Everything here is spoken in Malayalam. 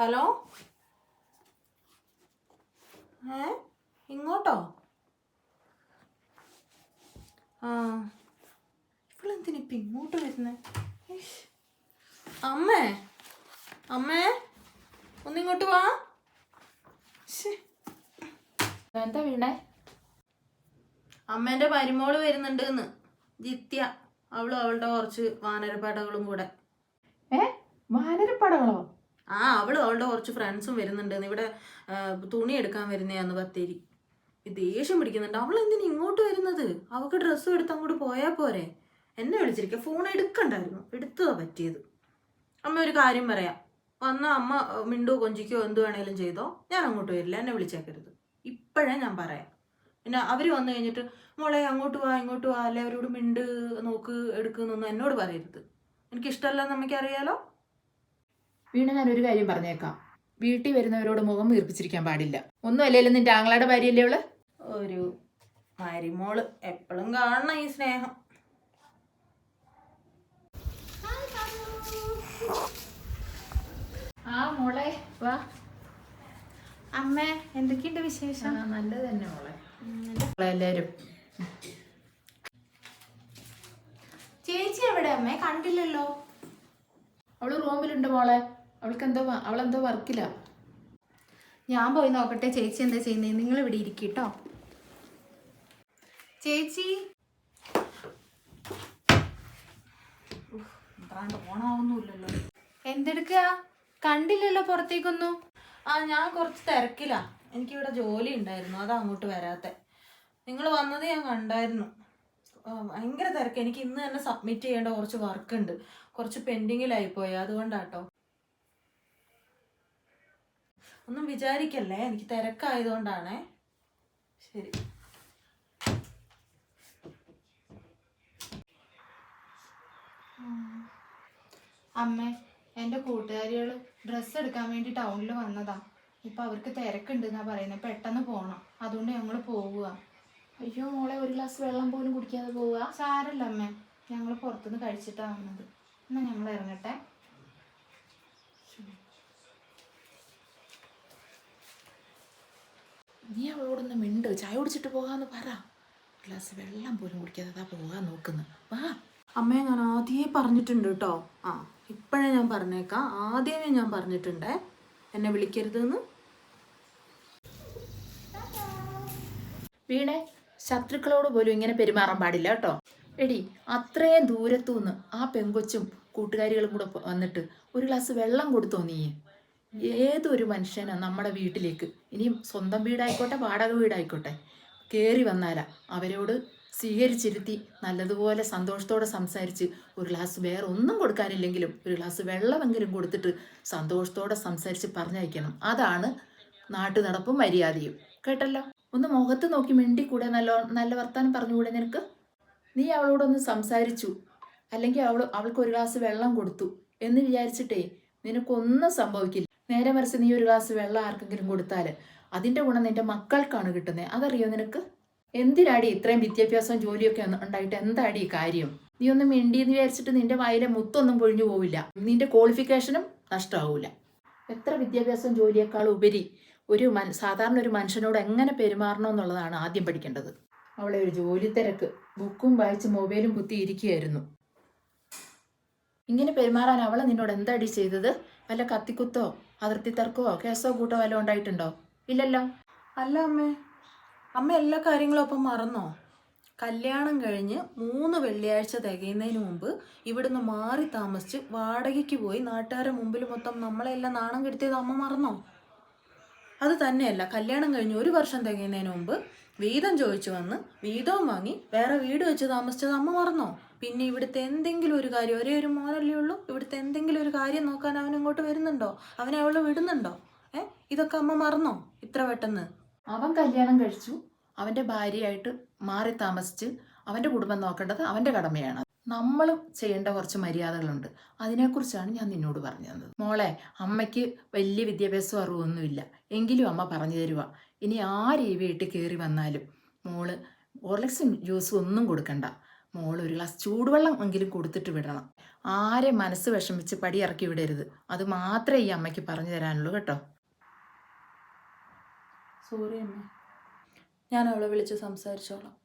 ഹലോ? ഏ? ഇങ്ങോട്ടോ? ആ. ഇവളെന്തിനിപ്പം ഇങ്ങോട്ട് വരുന്നേ? ഇഷ്. അമ്മേ. അമ്മേ. ഒന്നിങ്ങോട്ട് വാ. എന്താ വീണേ? അമ്മേന്റെ പരിമോൾ വരുന്നുണ്ട് എന്ന് ജിത്യ. അവളും അവളുടെ കുറച്ച് വാനരപ്പടകളും കൂടെ. ഏ? വാനരപ്പടകളോ? ആ അവൾ അവളുടെ കുറച്ച് ഫ്രണ്ട്സും വരുന്നുണ്ട്. ഇവിടെ തുണി എടുക്കാൻ വരുന്നതാന്ന് ബത്തേരി ദേഷ്യം പിടിക്കുന്നുണ്ട്. അവൾ എന്തിനാ ഇങ്ങോട്ട് വരുന്നത്? അവൾക്ക് ഡ്രസ്സും എടുത്ത് അങ്ങോട്ട് പോയാൽ പോരെ. എന്നെ വിളിച്ചിരിക്കുക ഫോൺ എടുക്കണ്ടായിരുന്നു. എടുത്തതാ പറ്റിയത്. അമ്മ ഒരു കാര്യം പറയാം. വന്ന അമ്മ മിണ്ടോ കൊഞ്ചിക്കോ എന്ത് വേണേലും ചെയ്തോ. ഞാൻ അങ്ങോട്ട് വരില്ല. എന്നെ വിളിച്ചേക്കരുത്. ഇപ്പോഴേ ഞാൻ പറയാം. പിന്നെ അവർ വന്നു കഴിഞ്ഞിട്ട് മോളെ അങ്ങോട്ട് വാ ഇങ്ങോട്ട് വാ. അല്ലെ അവരോട് മിണ്ട് നോക്ക് എടുക്കുന്നൊന്നും എന്നോട് പറയരുത്. എനിക്കിഷ്ടമല്ല നമുക്കറിയാലോ വീണ ഞാൻ ഒരു കാര്യം പറഞ്ഞേക്കാം. വീട്ടിൽ വരുന്നവരോട് മുഖം വീർപ്പിച്ചിരിക്കാൻ പാടില്ല. ഒന്നും അല്ലേലും നിന്റെ ആങ്ങളയുടെ ഭാര്യയല്ലേ അവൾ? ഒരു മരിമോൾ എപ്പോഴും കാണണം ഈ സ്നേഹം. ആ മോളെ വാ. അമ്മ എന്തൊക്കെയുണ്ട് വിശേഷം? നല്ലത് തന്നെ മോളെ എല്ലാരും. ചേച്ചി എവിടെ? അമ്മേ കണ്ടില്ലല്ലോ. അവൾ റൂമിലുണ്ട് മോളെ. അവൾക്ക് എന്തോ അവൾ അവളെന്തോ വർക്കില്ല ഞാൻ പോയി നോക്കട്ടെ ചേച്ചി എന്താ ചെയ്യുന്നത് നിങ്ങൾ ഇവിടെ ഇരിക്കട്ടോ. ചേച്ചി? ഓണാവുന്നില്ലല്ലോ എന്തെടുക്കുക കണ്ടില്ലല്ലോ പുറത്തേക്കൊന്നും. ആ ഞാൻ കുറച്ച് തിരക്കിലാ. എനിക്കിവിടെ ജോലി ഉണ്ടായിരുന്നു അതാ അങ്ങോട്ട് വരാത്തെ. നിങ്ങൾ വന്നത് ഞാൻ കണ്ടായിരുന്നു. ഭയങ്കര തിരക്ക്. എനിക്ക് ഇന്ന് തന്നെ സബ്മിറ്റ് ചെയ്യേണ്ട കുറച്ച് വർക്ക് ഉണ്ട്. കുറച്ച് പെൻഡിങ്ങിലായി പോയി അതുകൊണ്ടാട്ടോ. ഒന്നും വിചാരിക്കല്ലേ? എനിക്ക് തിരക്കായതുകൊണ്ടാണേ. ശരി. അമ്മേ എന്റെ കൂട്ടുകാരികൾ ഡ്രസ്സ് എടുക്കാൻ വേണ്ടി ടൗണിൽ വന്നതാ. ഇപ്പൊ അവർക്ക് തിരക്കുണ്ട് എന്നാ പറയുന്നത് പെട്ടെന്ന് പോണം. അതുകൊണ്ട് ഞങ്ങൾ പോവുക. അയ്യോ മോളെ ഒരു ഗ്ലാസ് വെള്ളം പോലും കുടിക്കാതെ പോവുക. സാരല്ല അമ്മേ. ഞങ്ങൾ പുറത്തുനിന്ന് കഴിച്ചിട്ടാണ് വന്നത്. എന്നാ ഞങ്ങൾ ഇറങ്ങട്ടെ. നീ അവളോടൊന്ന് മിണ്ട്. ചായ കുടിച്ചിട്ട് പോകാന്ന് പറ. ഗ്ലാസ് വെള്ളം പോലും കുടിക്കാതെ അതാ പോകാൻ നോക്കുന്നു. വാ. അമ്മയെ ഞാൻ ആദ്യമേ പറഞ്ഞിട്ടുണ്ട് കേട്ടോ. ആ ഇപ്പോഴേ ഞാൻ പറഞ്ഞേക്കാം. ആദ്യമേ ഞാൻ പറഞ്ഞിട്ടുണ്ടേ. എന്നെ വിളിക്കരുതെന്ന്. വീണെ ശത്രുക്കളോട് പോലും ഇങ്ങനെ പെരുമാറാൻ പാടില്ല കേട്ടോ. എടി അത്രയും ദൂരത്തുനിന്ന് ആ പെങ്കൊച്ചും കൂട്ടുകാരികളും കൂടെ വന്നിട്ട് ഒരു ഗ്ലാസ് വെള്ളം കൊടുത്തോ നീ? ഏതൊരു മനുഷ്യനും നമ്മുടെ വീട്ടിലേക്ക് ഇനിയും സ്വന്തം വീടായിക്കോട്ടെ വാടക വീടായിക്കോട്ടെ കയറി വന്നാലാ അവരോട് സ്വീകരിച്ചിരുത്തി നല്ലതുപോലെ സന്തോഷത്തോടെ സംസാരിച്ച് ഒരു ഗ്ലാസ് വേറെ ഒന്നും കൊടുക്കാനില്ലെങ്കിലും ഒരു ഗ്ലാസ് വെള്ളമെങ്കിലും കൊടുത്തിട്ട് സന്തോഷത്തോടെ സംസാരിച്ച് പറഞ്ഞയക്കണം. അതാണ് നാട്ടു നടപ്പും മര്യാദയും. കേട്ടല്ലോ? ഒന്ന് മുഖത്ത് നോക്കി മിണ്ടി കൂടെ നല്ല നല്ല വർത്താനം പറഞ്ഞുകൂടെ നിനക്ക്? നീ അവളോടൊന്ന് സംസാരിച്ചു അല്ലെങ്കിൽ അവൾ അവൾക്ക് ഒരു ഗ്ലാസ് വെള്ളം കൊടുത്തു എന്ന് വിചാരിച്ചിട്ടേ നിനക്കൊന്നും സംഭവിക്കില്ല. നേരെ മറിച്ച് നീ ഒരു ഗ്ലാസ് വെള്ളം ആർക്കെങ്കിലും കൊടുത്താൽ അതിന്റെ ഗുണം നിന്റെ മക്കൾക്കാണ് കിട്ടുന്നത് അതറിയോ നിനക്ക്? എന്തിനാടി ഇത്രയും വിദ്യാഭ്യാസവും ജോലിയൊക്കെ ഉണ്ടായിട്ട് എന്താടി ഈ കാര്യം? നീ ഒന്നും മിണ്ടിയെന്ന് വിചാരിച്ചിട്ട് നിന്റെ വായിലെ മുത്തൊന്നും പൊഴിഞ്ഞു പോവില്ല. നിന്റെ ക്വാളിഫിക്കേഷനും നഷ്ടമാവില്ല എത്ര വിദ്യാഭ്യാസം ജോലിയേക്കാൾ ഉപരി ഒരു മൻ സാധാരണ ഒരു മനുഷ്യനോട് എങ്ങനെ പെരുമാറണം എന്നുള്ളതാണ് ആദ്യം പഠിക്കേണ്ടത്. അവളെ ഒരു ജോലി തിരക്ക് ബുക്കും വായിച്ച് മൊബൈലും കുത്തി ഇരിക്കുകയായിരുന്നു. ഇങ്ങനെ പെരുമാറാൻ അവളെ നിന്നോട് എന്താടി ചെയ്തത്? വല്ല കത്തിക്കുത്തോ അതിർത്തി തർക്കമോ കേസോ കൂട്ടോ വല്ല ഉണ്ടായിട്ടുണ്ടോ? ഇല്ലല്ലോ. അല്ല അമ്മേ അമ്മ എല്ലാ കാര്യങ്ങളും അപ്പം മറന്നോ? കല്യാണം കഴിഞ്ഞ് മൂന്ന് വെള്ളിയാഴ്ച തികയുന്നതിന് മുമ്പ് ഇവിടുന്ന് മാറി താമസിച്ച് വാടകയ്ക്ക് പോയി നാട്ടുകാരുടെ മുമ്പിൽ മൊത്തം നമ്മളെല്ലാം നാണം കെടുത്തിയത് അമ്മ മറന്നോ? അത് തന്നെയല്ല കല്യാണം കഴിഞ്ഞ് ഒരു വർഷം തികയുന്നതിന് മുമ്പ് വീതം ചോദിച്ചു വന്ന് വീതവും വാങ്ങി വേറെ വീട് വെച്ച് താമസിച്ചത് അമ്മ മറന്നോ? പിന്നെ ഇവിടുത്തെ എന്തെങ്കിലും ഒരു കാര്യം ഒരേ ഒരു മോനല്ലേ ഉള്ളൂ ഇവിടുത്തെ എന്തെങ്കിലും ഒരു കാര്യം നോക്കാൻ അവൻ ഇങ്ങോട്ട് വരുന്നുണ്ടോ? അവനെ അവൾ വിടുന്നുണ്ടോ? ഏ? ഇതൊക്കെ അമ്മ മറന്നോ ഇത്ര പെട്ടെന്ന്? അവൻ കല്യാണം കഴിച്ചു. അവന്റെ ഭാര്യയായിട്ട് മാറി താമസിച്ച് അവന്റെ കുടുംബം നോക്കേണ്ടത് അവന്റെ കടമയാണ്. നമ്മൾ ചെയ്യേണ്ട കുറച്ച് മര്യാദകളുണ്ട്. അതിനെക്കുറിച്ചാണ് ഞാൻ നിന്നോട് പറഞ്ഞു തന്നത് മോളെ അമ്മയ്ക്ക് വലിയ വിദ്യാഭ്യാസം അറിവൊന്നുമില്ല. എങ്കിലും അമ്മ പറഞ്ഞു തരുക ഇനി ആര് ഈ വീട്ടിൽ കയറി വന്നാലും മോൾ ഓർലക്സ് ജ്യൂസും ഒന്നും കൊടുക്കണ്ട. മോൾ ഒരു ഗ്ലാസ് ചൂടുവെള്ളം എങ്കിലും കൊടുത്തിട്ട് വിടണം. ആരെ മനസ്സ് വിഷമിച്ച് പടി ഇറക്കി വിടരുത്. അത് മാത്രമേ ഈ അമ്മയ്ക്ക് പറഞ്ഞു തരാനുള്ളൂ കേട്ടോ. സോറി അമ്മ. ഞാൻ അവളെ വിളിച്ച് സംസാരിച്ചോളാം.